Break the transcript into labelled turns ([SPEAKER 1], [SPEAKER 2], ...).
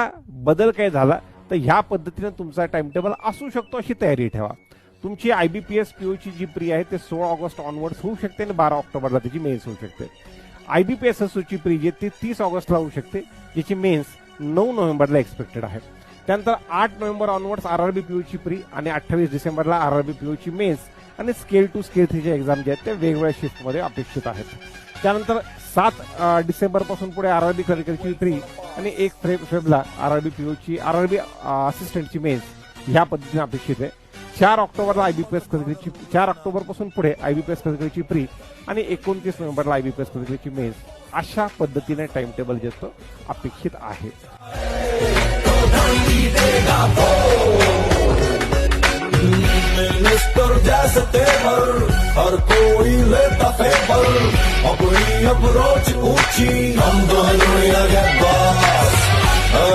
[SPEAKER 1] बदल काय झाला तर ह्या पद्धतीनं तुमचा टाइम टेबल असू शकतो अशी तयारी ठेवा. तुमची I B P S P ओची जी प्री आहे ते सोळा ऑगस्ट ऑनवर्ड्स होऊ शकते आणि बारा ऑक्टोबरला त्याची मेन्स होऊ शकते. I B P S S pre जी ती तीस ऑगस्टला होऊ शकते ज्याची मेन्स नऊ नोव्हेंबरला एक्सपेक्टेड आहे. त्यानंतर आठ November onwards R R B P ओची pre आणि अठ्ठावीस डिसेंबरला आर आर बी पी ओची मेन्स आणि स्केल टू स्केल थ्रीच्या एक्झाम ज्या आहेत ते वेगवेगळ्या शिफ्टमध्ये अपेक्षित आहेत. त्यानंतर सात डिसेंबरपासून पुढे आर आर बी क्लरिकलची थ्री आणि एक फेब फेबला आर आर बी पीओची आर आर बी असिस्टंटची मेन्स ह्या पद्धतीने अपेक्षित आहे. चार ऑक्टोबरला आय बी पी एस क्लरिकलची चार ऑक्टोबरपासून पुढे आय बी पी एस क्लरिकलची प्री आणि एकोणतीस नोव्हेंबरला आय बी पी एस क्लरिकलची मेन्स अशा पद्धतीने टाइम टेबल जे असतो अपेक्षित आहे.
[SPEAKER 2] मिनिस्टर जैसे तेवर हर कोई लेता फेवर अपनी अप्रोच ऊंची हम दोनों लगे